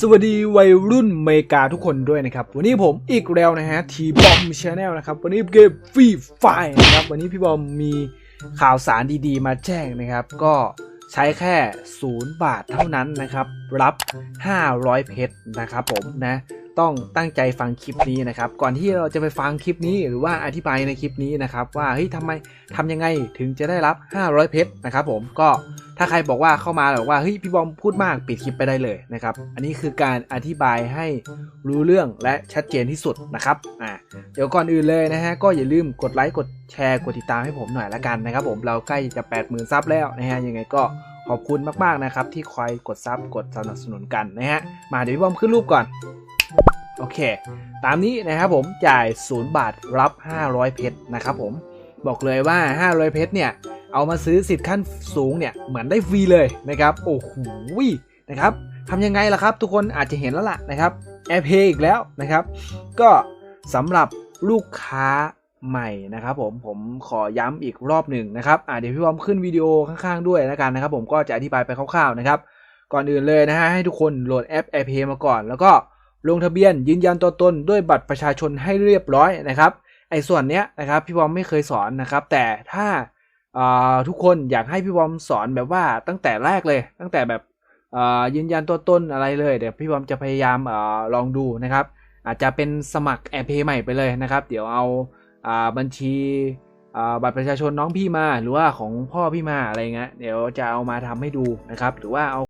สวัสดีวัยรุ่นเมกาทุกคนด้วยนะครับ วันนี้ผมอีกแล้วนะฮะทีบอมชาแนลนะครับ วันนี้เกมฟรีไฟนะครับ วันนี้พี่บอมมีข่าวสารดีๆ มาแจ้งนะครับ ก็ใช้แค่ 0 บาทเท่านั้นนะครับ รับ 500 เพชรนะครับผมนะ ต้องตั้งใจฟังคลิปนี้นะครับ ก่อนที่เราจะไปฟังคลิปนี้หรือว่าอธิบายในคลิปนี้นะครับ ว่าเฮ้ยทำไมทำยังไงถึงจะได้รับ 500 เพชรนะครับ ผมก็ถ้าใครบอกว่าเข้ามาแบอกว่าเฮ้ยพี่บอมพูดมากปิดคลิปไปได้เลยนะครับ อันนี้คือการอธิบายให้รู้เรื่องและชัดเจนที่สุดนะครับอ่าเดี๋ยวก่อนอื่นเลยนะฮะก็อย่าลืมกดไลค์กดแชร์กดติดตามให้ผมหน่อยละกันนะครับ ผมเราใกล้จะ 80,000ซับแล้วนะฮะยังไงก็ขอบคุณมากๆนะครับที่คอยกดซับกดสนับสนุนกันนะฮะมาเดี๋ยวพี่บอมขึ้นรูปก่อน โอเค ตามนี้นะครับผมจ่าย 0 บาทรับ 500 เพชรนะครับผมบอกเลยว่า 500 เพชรเนี่ย เอามาซื้อสิทธิ์ขั้นสูงเนี่ย เหมือนได้ฟรีเลยนะครับ โอ้โหนะครับทำยังไงล่ะครับ ทุกคนอาจจะเห็นแล้วล่ะนะครับแอร์เพย์อีกแล้วนะครับ ก็สำหรับลูกค้าใหม่นะครับผมผมขอย้ำอีกรอบหนึ่งนะครับอ่าเดี๋ยวพี่บอมขึ้นวิดีโอข้างๆด้วยแล้วกันนะครับ ผมก็จะอธิบายไปคร่าวๆนะครับ ก่อนอื่นเลยนะฮะให้ทุกคนโหลดแอป AirPay มาก่อน แล้วก็ ลงทะเบียนยืนยันตัวตนด้วยบัตรประชาชนให้เรียบร้อยนะครับ ไอ้ส่วนเนี้ยนะครับพี่บอมไม่เคยสอนนะครับ แต่ถ้าทุกคนอยากให้พี่บอมสอนแบบว่าตั้งแต่แรกเลย ตั้งแต่แบบยืนยันตัวตนอะไรเลยเดี๋ยวพี่บอมจะพยายามอลองดูนะครับ อาจจะเป็นสมัคร AirPay ใหม่ไปเลยนะครับ เดี๋ยวเอาอาบัญชีบัตรประชาชนน้องพี่มาหรือว่าของพ่อพี่มาอะไรเงี้ยเดี๋ยวจะเอามาทำให้ดูนะครับ หรือว่าเอา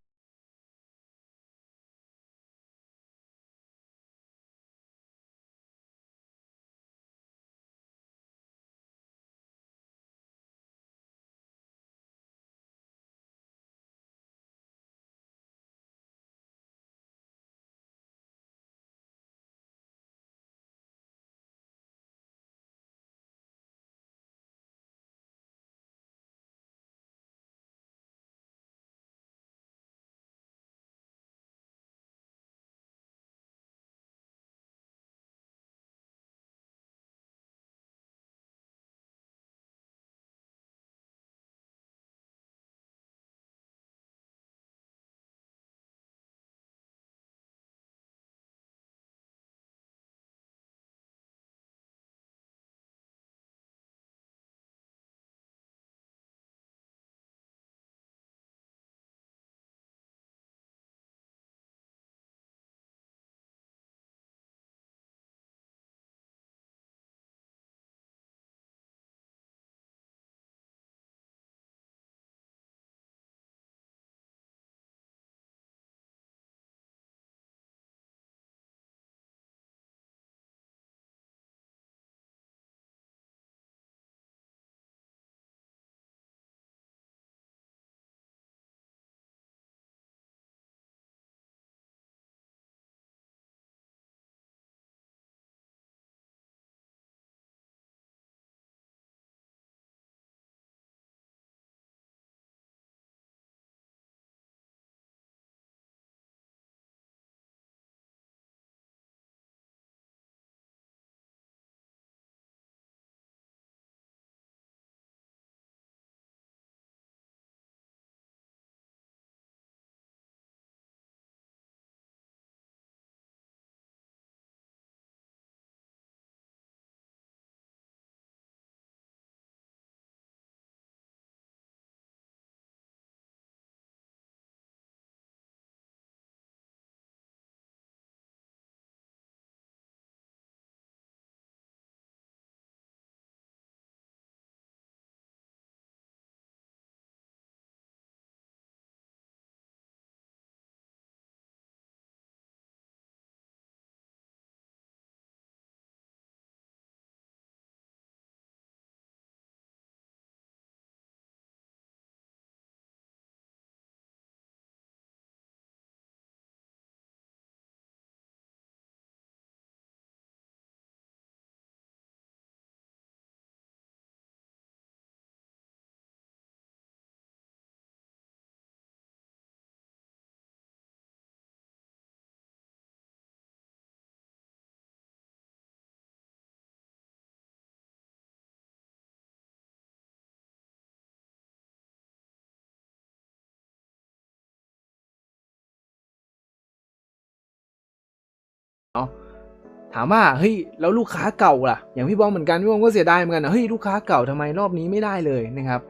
ถามว่าเฮ้ยแล้วลูกค้าเก่าล่ะ อย่างพี่บอมเหมือนกันพี่บอมก็เสียดายเหมือนกันนะเฮ้ยลูกค้าเก่าทำไมรอบนี้ไม่ได้เลยนะครับ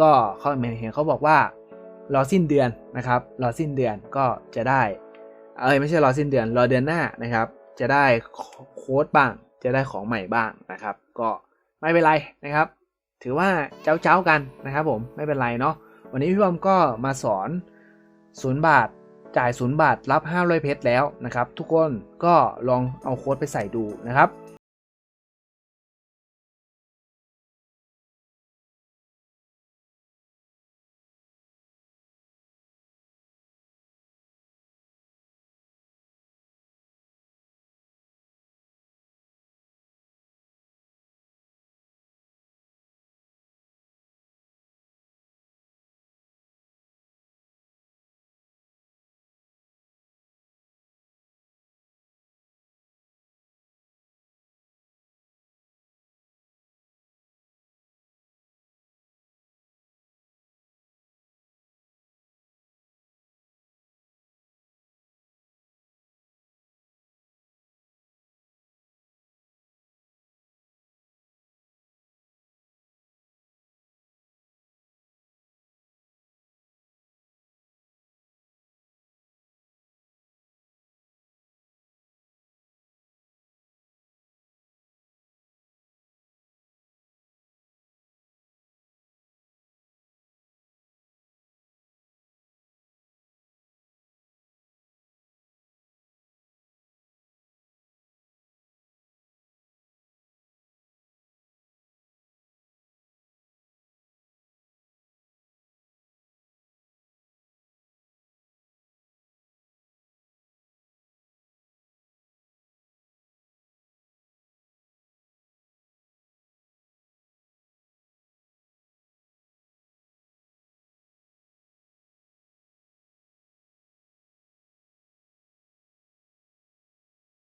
ก็เขาเห็นเขาบอกว่ารอสิ้นเดือนนะครับรอสิ้นเดือนก็จะได้เอ้ยไม่ใช่รอสิ้นเดือนรอเดือนหน้านะครับ จะได้โค้ดบ้าง จะได้ของใหม่บ้างนะครับ ก็ไม่เป็นไรนะครับ ถือว่าเจ้าเจ้ากันนะครับผมไม่เป็นไรเนาะวันนี้พี่บอมก็มาสอนศูนย์บาท จ่ายศูนย์บาทรับ 500 เพชรแล้วนะครับ ทุกคนก็ลองเอาโค้ดไปใส่ดูนะครับ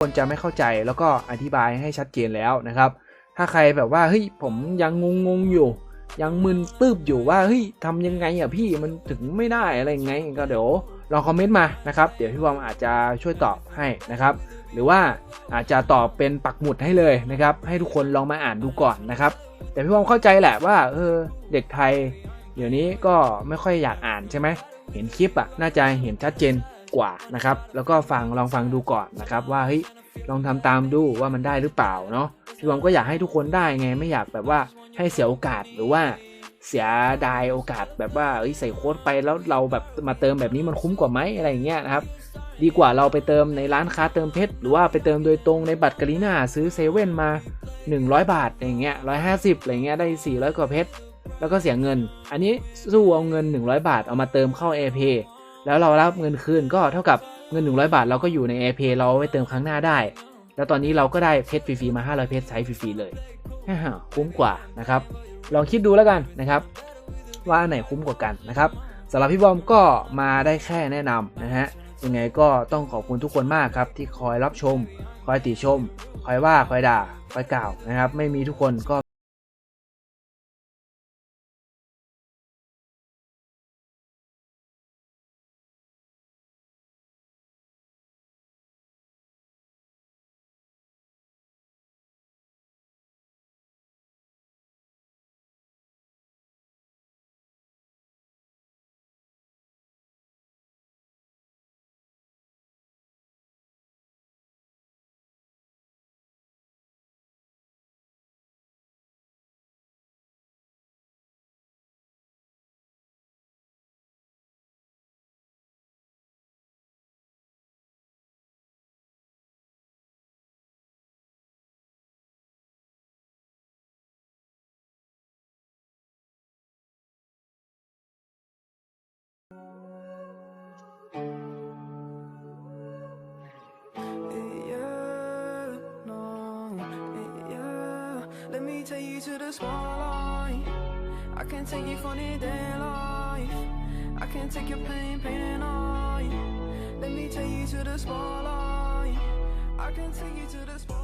คนจะไม่เข้าใจแล้วก็อธิบายให้ชัดเจนแล้วนะครับ ถ้าใครแบบว่าเฮ้ยผมยังงงงอยู่ ยังมึนตืบอยู่ว่าเฮ้ยทำยังไงอะพี่มันถึงไม่ได้อะไรยังไงก็เดี๋ยวลองคอมเมนต์มานะครับ เดี๋ยวพี่บอมอาจจะช่วยตอบให้นะครับ หรือว่าอาจจะตอบเป็นปักหมุดให้เลยนะครับ ให้ทุกคนลองมาอ่านดูก่อนนะครับ แต่พี่บอมเข้าใจแหละว่าเออเด็กไทย เดี๋ยวนี้ก็ไม่ค่อยอยากอ่านใช่ไหมเห็นคลิปอะน่าจะเห็นชัดเจน กว่านะครับ แล้วก็ฟังลองฟังดูก่อนนะครับว่าเฮ้ยลองทำตามดูว่ามันได้หรือเปล่าเนาะพี่บอมก็อยากให้ทุกคนได้ไงไม่อยากแบบว่าให้เสียโอกาสหรือว่าเสียดายโอกาสแบบว่าเอ้ยใส่โค้ดไปแล้วเราแบบมาเติมแบบนี้มันคุ้มกว่าไหมอะไรอย่างเงี้ยนะครับ ดีกว่าเราไปเติมในร้านค้าเติมเพชรหรือว่าไปเติมโดยตรงในบัตรกรีนาซื้อเซเว่นมา 100 บาทอย่างเงี้ยร้อยห้าสิบอะไรเงี้ยได้ 400 กว่าเพชรแล้วก็เสียเงิน อันนี้สู้เอาเงิน 100 บาทเอามาเติมเข้า AirPay แล้วเรารับเงินคืนก็เท่ากับเงิน 100 บาท เราก็อยู่ใน AirPay เราเอาไปเติมครั้งหน้าได้ แล้วตอนนี้เราก็ได้เพชรฟรีๆมา 500 เพชรใช้ฟรีๆเลยคุ้มกว่านะครับ ลองคิดดูแล้วกันนะครับ ว่าอันไหนคุ้มกว่ากันนะครับสำหรับพี่บอมก็มาได้แค่แนะนำนะฮะยังไงก็ต้องขอบคุณทุกคนมากครับ ที่คอยรับชม คอยติชม คอยว่าคอยด่าคอยกล่าวนะครับ ไม่มีทุกคนก็ take you to the spotlight. I can take you for the day life. I can take your pain, pain and. Let me take you to the spotlight. I can take you to the spotlight.